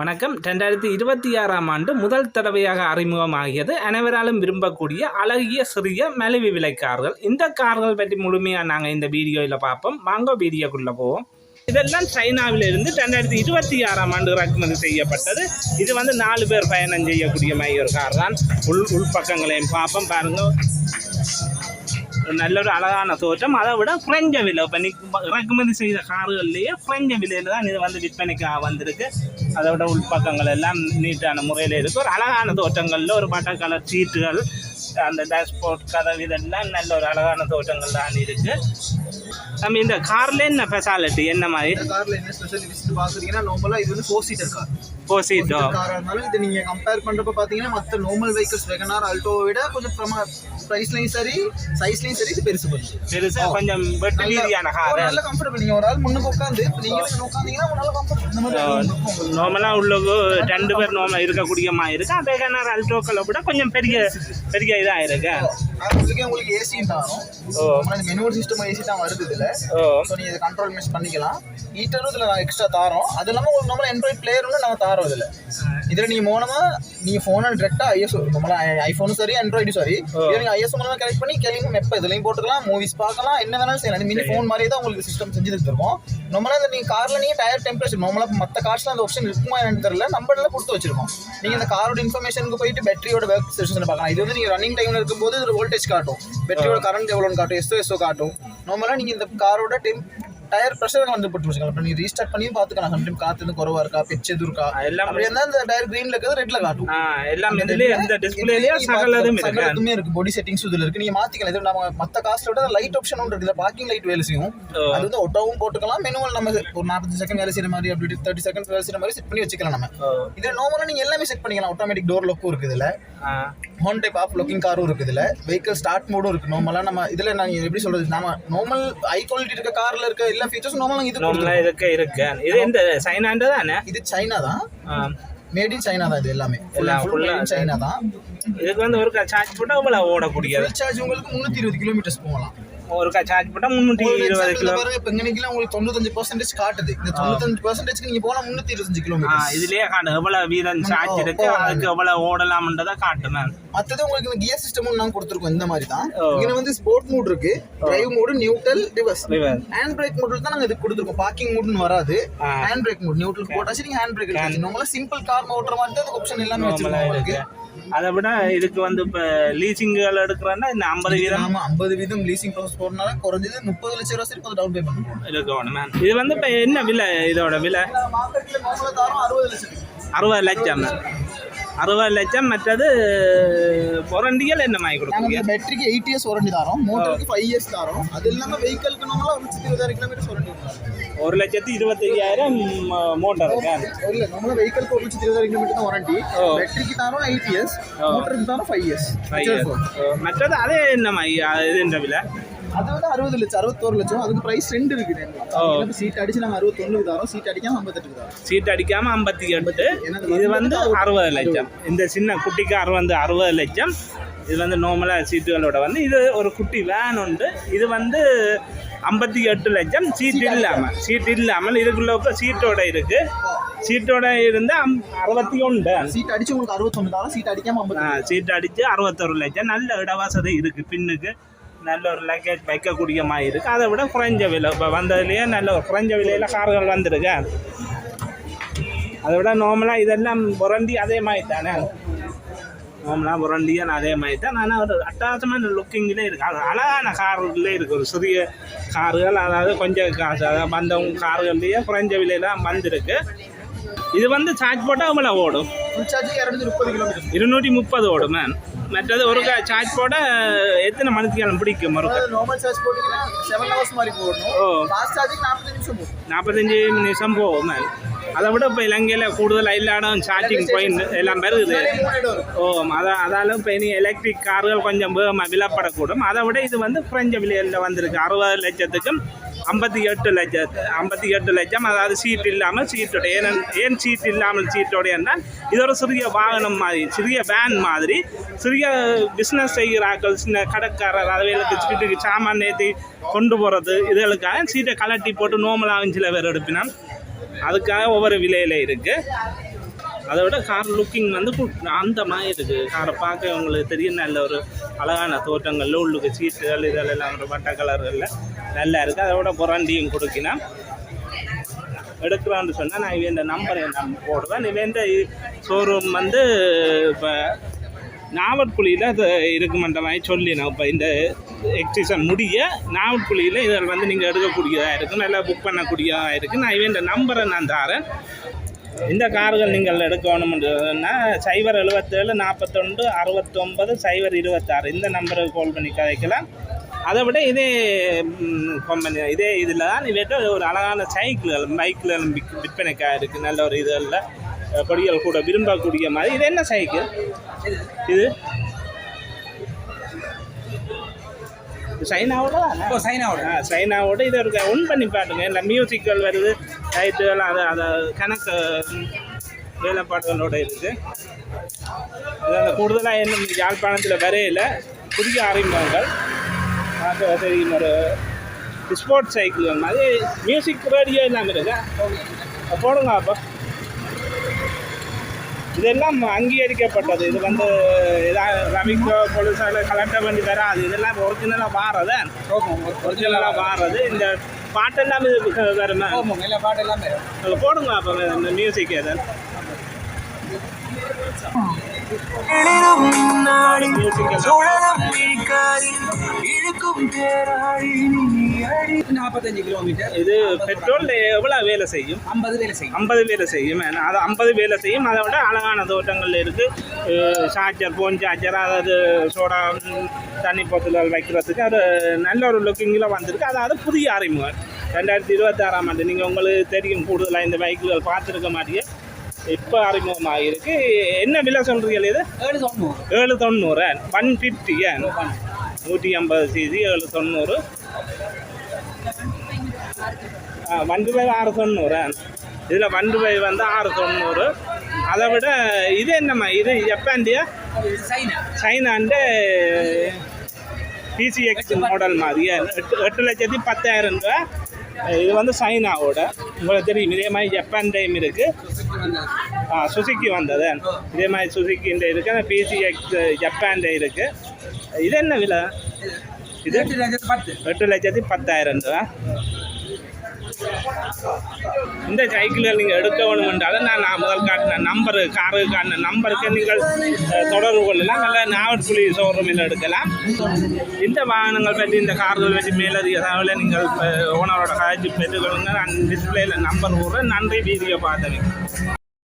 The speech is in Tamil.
வணக்கம். ரெண்டாயிரத்தி இருபத்தி ஆறாம் ஆண்டு முதல் தடவையாக அறிமுகமாகியது. அனைவராலும் விரும்பக்கூடிய அழகிய சிறிய மலிவு விலை கார்கள் இந்த கார்கள் பற்றி முழுமையாக நாங்கள் இந்த வீடியோவில் பார்ப்போம். வாங்க வீடியோக்குள்ளே போவோம். இதெல்லாம் சைனாவிலிருந்து ரெண்டாயிரத்தி இருபத்தி ஆறாம் ஆண்டு இறக்குமதி செய்யப்பட்டது. இது வந்து நாலு பேர் பயணம் செய்யக்கூடிய மாதிரி ஒரு கார் தான் உள் உள்பக்கங்களையும் பார்ப்போம். பாருங்கள் ஒரு நல்ல ஒரு அழகான தோற்றம் அதை விட குறைஞ்ச விலை இப்போ நீ இறக்குமதி செய்த கார்கள்லேயே குறைஞ்ச விலையில் தான் இது வந்து விற்பனைக்கு வந்திருக்கு அதை விட உள்பக்கங்கள் எல்லாம் நீட்டான முறையில் இருக்குது ஒரு அழகான தோற்றங்களில் ஒரு பட்ட கலர் சீட்டுகள் அந்த டேஷ்போர்ட் கதவு இதெல்லாம் நல்ல ஒரு அழகான தோற்றங்கள் தான் இருக்குது நம்ம இந்த காரில் என்ன ஸ்பெஷாலிட்டி என்ன மாதிரி கார்ல என்ன ஸ்பெஷல் விசிட் பாக்குறீங்கன்னா நார்மலா இது வந்து ஃபோர் சீட்டர் கார் ஃபோர் சீட்டோ காரா இருந்தாலும் இது நீங்க கம்பேர் பண்றப்ப பாத்தீங்கன்னா மத்த நார்மல் வெஹிக்கிள்ஸ் வெகனார் ஆல்டோவை விட கொஞ்சம் பிரமா பிரைஸ்லயும் சரி சைஸ்லயும் சரி இது பெருசு கொஞ்சம். பெருசாக கொஞ்சம் வெட்டு வீதியான கார் நல்ல கம்ஃபர்டபுள் நீங்க ஒரு ஆள் முன்னுக்கு உட்காந்து நீங்க உட்காந்தீங்கன்னா ஒரு நல்ல கம்ஃபர்ட் இந்த மாதிரி இருக்கும். உங்களுக்கு. நார்மலாக உள்ளது ரெண்டு பேர் நார்மலாக இருக்கக்கூடிய மாதிரி இருக்கு? அதே கண்ணார் அல்ட்ரோக்களை விட கொஞ்சம் பெரிய பெரிய இதாக இருக்கு? உங்களுக்கு உங்களுக்கு ஏசியும் தாரும். ஓ. மெனுவல் சிஸ்டம் ஏசி தான் வருது இதுல. ஓ. நீங்க இதை கண்ட்ரோல் மிஸ் பண்ணிக்கலாம். ஹீட்டரும் இதுல நாங்கள் எக்ஸ்ட்ரா தாரோம். அது இல்லாம உங்களுக்கு நம்மள ஆண்ட்ராய்ட் பிளேயரும் நாங்க தாரோம் இதுல. இதுல நீங்க மூலமா நீங்க போனை டேரக்டா ஐஎஸ் நம்மள ஐபோனும் சரி ஆண்ட்ராய்டும் சரி இதுல நீங்க ஐஎஸ் மூலமா கனெக்ட் பண்ணி கேளிங்க மெப்ப. இதுலயும் போட்டுக்கலாம் மூவிஸ் பார்க்கலாம் என்ன வேணாலும் செய்யலாம். மினி ஃபோன் மாதிரியே தான் உங்களுக்கு சிஸ்டம் செஞ்சு தருவோம் நம்மளா இந்த நீங்க கார்ல நீங்க டயர் டெம்பரேச்சர் நார்மலா மத்த கார்ஸ்ல அந்த ஆப்ஷன் இருக்குமா என்னன்னு தெரியல. நம்பர்ல கொடுத்து வச்சிருக்கோம். நீங்க இந்த காரோட இன்ஃபர்மேஷனுக்கு போயிட்டு பேட்டரியோட ஒர்க் செஷன் பார்க்கலாம். இது வந்து நீங்க ரன்னிங் டைம்ல இருக்கும்போது இது வோல்டேஜ் காட்டும். பேட்டரியோட கரண்ட் எவ்வளோன்னு காட்டும் எஸ்ஓ எஸ்ஓ காட்டும். நார்மலா நீங்க இந்த காரோட டெம் டயர் ப்ரெஷர் வந்து போட்டு வச்சுக்கலாம் இப்போ நீ ரீஸ்டார்ட் பண்ணியும் பார்த்துக்கலாம். சம்டைம் காத்து எதுவும் குறவா இருக்கா? பெச்சு எதுவும் இருக்கா? எல்லாம் அப்படி இருந்தால் இந்த டயர் கிரீன்ல இருக்கிறது ரெட்ல காட்டும். எல்லாம் இந்த டிஸ்பிளேலேயே சகலதும் இருக்கு. பாடி செட்டிங்ஸ் இதுல இருக்கு. நீங்க மாத்திக்கலாம். இது நம்ம மத்த காஸ்ட்ல விட லைட் ஆப்ஷன் ஒன்று இருக்கு. பார்க்கிங் லைட் வேலை செய்யும். அது வந்து ஒட்டோவும் போட்டுக்கலாம். மெனுவல் நம்ம ஒரு நாற்பது செகண்ட் வேலை செய்யற மாதிரி அப்படி தேர்ட்டி செகண்ட் வேலை செய்யற மாதிரி செட் பண்ணி வச்சுக்கலாம் நம்ம. இதுல நார்மலா நீங்க எல்லாமே செட் பண்ணிக்கலாம். ஆட்டோமேட்டிக் டோர் லாக்கும் இருக்கு இதுல. ஹோன் டைப் ஆஃப் லுக்கிங் காரும் இருக்கு இதுல. வெஹிக்கிள் ஸ்டார்ட் மோடும் இருக்கு. நார்மலா நம்ம இதுல நாங்க எப்படி சொல்றது? நாம நார்மல் ஹை குவாலிட்டி இருக்க கார்ல இருக்க எல்லா ஃபீச்சர்ஸும் நார்மலா இது நார்மலாக கொடுத்துருக்கோம். இருக்கு இருக்கு. இது இந்த சைனாண்டு தானே இது சைனா தான். மேட் இன் சைனா தான் இது எல்லாமே. ஆ சைனா தான். இதுக்கு வந்து ஒரு சார்ஜ் போட்டால் அவ்வளோ ஓடக்கூடியது. சார்ஜ் உங்களுக்கு முந்நூற்றி இருபது கிலோமீட்டர்ஸ் போகலாம். ஒரு சார்ஜ் போட்டால் முந்நூற்றி இருபது கிலோ இப்போ இங்கனைக்குலாம் உங்களுக்கு தொண்ணூத்தஞ்சு பர்சன்டேஜ் காட்டுது. இந்த தொண்ணூத்தஞ்சு பர்சன்டேஜ்க்கு நீங்க போனா முந்நூற்றி இருபத்தஞ்சு கிலோமீட்டர் இதுலயே காட்டு எவ்வளோ வீதம் சார்ஜ் இருக்கு அதுக்கு எவ்வளோ ஓடலாம்ன்றதை காட்டு மேம் மற்றது உங்களுக்கு இந்த கியர் சிஸ்டமும் நாங்க கொடுத்துருக்கோம் இந்த மாதிரி தான். இங்க வந்து ஸ்போர்ட் மூட் இருக்கு. Drive mode neutral reverse. Hand brake மூடில் தான் நாங்க இது கொடுத்துருக்கோம். பார்க்கிங் மூட்னு வராது. ஹேண்ட் பிரேக் மூட் நியூட்ரல் போட்டாச்சு நீங்க ஹேண்ட் பிரேக் நம்மள சிம்பிள் கார் ஓட்டுற மாதிரி தான் ஆப்ஷன் எல்லாமே வச்சிருக்கோம் உங்களுக்கு. அதை விட இதுக்கு வந்து இப்போ லீசிங்குகள் எடுக்கிறோன்னா இந்த ஐம்பது வீதம் ஐம்பது வீதம் லீசிங் ப்ராசஸ் போறதுனால குறைஞ்சது முப்பது லட்சம் ரூபா சரி டவுன் பே பண்ணுவோம் இருக்கணும் இது வந்து இப்போ என்ன விலை? இதோட விலை? மார்க்கெட்ல நார்மலா தாரம் அறுபது லட்சம். அறுபது லட்சம். அறுபது லட்சம் மற்றது பொரண்டிகள் என்ன மாதிரி கொடுக்குறீங்க பேட்டரிக்கு எயிட் இயர்ஸ் வாரண்டி தரோம் மோட்டருக்கு ஃபைவ் இயர்ஸ் தரோம். அது இல்லாம வெஹிக்கிளுக்கு நம்மளா ஒரு லட்சத்தி இருபதாயிரம் கிலோமீட்டர் வாரண்டி ஒரு லட்சத்தி இருபத்தையாயிரம் மோட்டர் இல்ல நம்மள வெஹிக்கிளுக்கு ஒரு லட்சத்தி இருபதாயிரம் கிலோமீட்டர் தான் வாரண்டி. பேட்டரிக்கு தரோம் எயிட் இயர்ஸ். மோட்டருக்கு தரோம் ஃபைவ் இயர்ஸ் மற்றது அதே என்ன மாதிரி இதுன்ற விலை? அது வந்து அறுபது லட்சம் அறுபத்தோரு லட்சம். அதுக்கு பிரைஸ் ரெண்டு இருக்குது சீட் அடிச்சு நாங்கள் அறுபத்தொன்னுக்கு தரோம். சீட் அடிக்காம ஐம்பத்தெட்டுக்கு தரோம். சீட் அடிக்காம ஐம்பத்தி எட்டு. இது வந்து அறுபது? லட்சம். இந்த சின்ன குட்டி கார் வந்து அறுபது லட்சம். இது வந்து நார்மலாக சீட்டுகளோட வந்து இது ஒரு குட்டி வேன் உண்டு. இது வந்து ஐம்பத்தி எட்டு லட்சம். சீட் இல்லாமல் சீட் இல்லாமல் இதுக்குள்ள இப்போ சீட்டோட இருக்கு. சீட்டோட இருந்து அம் அறுபத்தி ஒன்று. சீட் அடிச்சு உங்களுக்கு அறுபத்தொன்று சீட் அடிக்காம சீட் அடித்து அறுபத்தொரு லட்சம். நல்ல இடவசதி இருக்குது பின்னுக்கு. நல்ல ஒரு லக்கேஜ் வைக்கக்கூடிய மாதிரி இருக்குது அதை விட குறைஞ்ச விலை. இப்போ வந்ததுலேயே நல்ல ஒரு குறைஞ்ச விலையில் கார்கள் வந்திருக்கு. அதை விட நார்மலாக இதெல்லாம் புரண்டி அதே மாதிரி தானே? நார்மலாக புரண்டியும் அதே மாதிரி தான். ஆனால் ஒரு அட்டாசமான லுக்கிங்கிலே இருக்குது அது அழகான கார்களே இருக்குது ஒரு சிறிய கார்கள் அதாவது கொஞ்சம் காசு. அதாவது வந்தவங்க கார்கள்லேயே குறைஞ்ச விலையில வந்திருக்கு. இது வந்து சார்ஜ் போட்டால் அவ்வளோ ஓடும்? இரநூத்தி முப்பது கிலோமீட்டர் இருநூற்றி முப்பது ஓடும் மேம் மற்றது ஒரு சார்ஜ் போட எத்தனை மணித்தியாலம் பிடிக்கும் ஒரு நார்மல் சார்ஜ் போட்டிங்கன்னா செவன் ஹவர்ஸ் மாதிரி போடணும். ஓ. ஃபாஸ்ட் சார்ஜிங் நாற்பது நிமிஷம் போகும். நாற்பத்தஞ்சு நிமிஷம் போகும் மேம். அதை விட இப்போ இலங்கையில் கூடுதல் இல்லாடம் சார்ஜிங் பாயிண்ட் எல்லாம் வருது. ஓ அதான் அதாலும் இப்போ இனி எலக்ட்ரிக் கார்கள் கொஞ்சம் வேகமாக விலப்படக்கூடும். அதை விட இது வந்து குறைஞ்ச விலையில் வந்திருக்கு. அறுபது லட்சத்துக்கும் ஐம்பத்தி எட்டு லட்சத்து ஐம்பத்தி எட்டு லட்சம். அதாவது சீட் இல்லாமல் சீட்டோட ஏன் ஏன் சீட் இல்லாமல் சீட்டோடைய என்றால் இது ஒரு சிறிய வாகனம் மாதிரி சிறிய வேன் மாதிரி. சிறிய பிஸ்னஸ் செய்கிறார்கள் சின்ன கடைக்காரர் அவைகளுக்கு சீட்டுக்கு சாமான் ஏற்றி கொண்டு போகிறது இதுகளுக்காக சீட்டை கலட்டி போட்டு நோமலாக சில பேர் எடுப்பினான். அதுக்காக ஒவ்வொரு விலையில் இருக்குது அதை விட கார் லுக்கிங் வந்து அந்த மாதிரி இருக்குது காரை பார்க்க உங்களுக்கு தெரியும். நல்ல ஒரு அழகான தோட்டங்கள் உள்ளுக்கு சீட்டுகள் இதெல்லாம் ஒரு வட்ட கலர்களில் நல்லா இருக்குது அதை விட புரண்டியும் கொடுக்கினா எடுக்கிறான்னு சொன்னால் நான் இவன் நம்பரை நான் போடுவேன். இவன் ஷோரூம் வந்து இப்போ நாவற்குழியில் அது இருக்குமன்ற மாதிரி சொல்லி நான் இப்போ இந்த எக்ஸிஷன் முடிய நாவற்குழியில் இதில் வந்து நீங்கள் எடுக்கக்கூடியதாக இருக்கும் நல்லா புக் பண்ணக்கூடியதாக இருக்குது நான் இவன் நம்பரை நான் தரேன். இந்த கார்கள் நீங்கள் எடுக்கணும்ன்றதுன்னா சைபர் எழுபத்தேழு நாற்பத்தொண்டு அறுபத்தொம்பது சைபர் இருபத்தாறு. இந்த நம்பருக்கு கால் பண்ணி கதைக்கலாம். அதை விட இதே கம்பெனி இதே இதில் தான் இவற்ற ஒரு அழகான சைக்கிள்கள் பைக்கில் விற்பனைக்காக இருக்குது நல்ல ஒரு இதில் கொடிகள் கூட விரும்பக்கூடிய மாதிரி. இது என்ன சைக்கிள் இது? சைனாவோட? இப்போ சைனாவோட. சைனாவோட இதை ஒரு ஒன் பண்ணி பாட்டுங்க இல்லை மியூசிக்கல் வருது லைட்டுகள் அதை அதை கணக்கு ம், வேலைப்பாடுகளோட இருக்குது இதில் கூடுதலாக என்ன யாழ்ப்பாணத்தில் வரையில புதிய அறிமுகங்கள். பார்க்க தெரியும் ஒரு ஸ்போர்ட்ஸ் சைக்கிள் மாதிரி. மியூசிக் ரேடியோ இல்லாமல் இருக்கா. போடுங்க அப்போ. இதெல்லாம் அங்கீகரிக்கப்பட்டது. இது வந்து ஏதாவது ரவிக்கோ போலீஸால கலெக்ட வேண்டி வராது இதெல்லாம் ஒரிஜினலாக வாரது. ஒரிஜினலாக வாரது. இந்த பாட்டெல்லாம் இது வருமா பாட்டு எல்லாமே போடுங்க அப்போ இந்த மியூசிக் எதாவது நாற்பத்தஞ்சு கிலோமீட்டர் இது பெட்ரோல் எவ்வளோ வேலை செய்யும்? ஐம்பது வேலை செய்யும். ஐம்பது வேலை செய்யும். அது ஐம்பது வேலை செய்யும். அதை விட அழகான தோட்டங்கள் இருக்குது சார்ஜர் ஃபோன் சார்ஜர் அதாவது சோடா தண்ணி போத்தல் வைக்கிறதுக்கு அது நல்ல ஒரு லுக்கிங்கில் வந்திருக்கு. அதாவது புதிய அறிமுகம். ரெண்டாயிரத்தி இருபத்தாறாம் ஆண்டு. நீங்கள் உங்களுக்கு தெரியும் கூடுதலாக இந்த பைக்குகள் பார்த்துருக்க மாட்டீங்க இப்போ அறிமுகமாக இருக்கு என்ன விலை சொல்கிறீங்க இது? ஏழு தொண்ணூறு. ஏழு தொண்ணூறு. ஒன் ஃபிஃப்டி நூற்றி ஐம்பது சிசி ஏழு தொண்ணூறு. வண்டு பை ஆறு தொண்ணூறு. இதில் வண்டு பை வந்து ஆறு தொண்ணூறு. அதை விட இது என்னம்மா? இது ஜப்பாண்டியா சைனா. சைனாண்ட பிசிஎக்ஸ் மாடல் மாதிரி எட்டு எட்டு லட்சத்தி பத்தாயிரம் ரூபா இது வந்து சைனாவோட. உங்களுக்கு தெரியும் இதே மாதிரி ஜப்பான் டைம் இருக்குது ஆ சுசுக்கி வந்தது. இதே மாதிரி சுசுக்கின்ற இருக்குது அந்த பிசிஎக்ஸ் ஜப்பான் இருக்குது இது என்ன விலை? இது எட்டு லட்சத்து பத்து. எட்டு லட்சத்தி பத்தாயிரம் ரூபா. இந்த சைக்கிளை நீங்கள் எடுக்க என்றாலும் நான் நான் முதல் காட்டின நம்பரு காருக்கு காட்டின நம்பருக்கு நீங்கள் தொடர்பு கொள்ளலாம். நல்ல நாவற்குழி ஷோரூமில் எடுக்கலாம். இந்த வாகனங்கள் பற்றி இந்த கார்கள் பற்றி மேலதிக தகவலை நீங்கள் ஓனரோட காய்ச்சி பெற்றுக்கொள்ளுங்கள் நான் டிஸ்பிளேயில் நம்பர் போடுறேன் நன்றி வீடியோ பார்த்தவங்க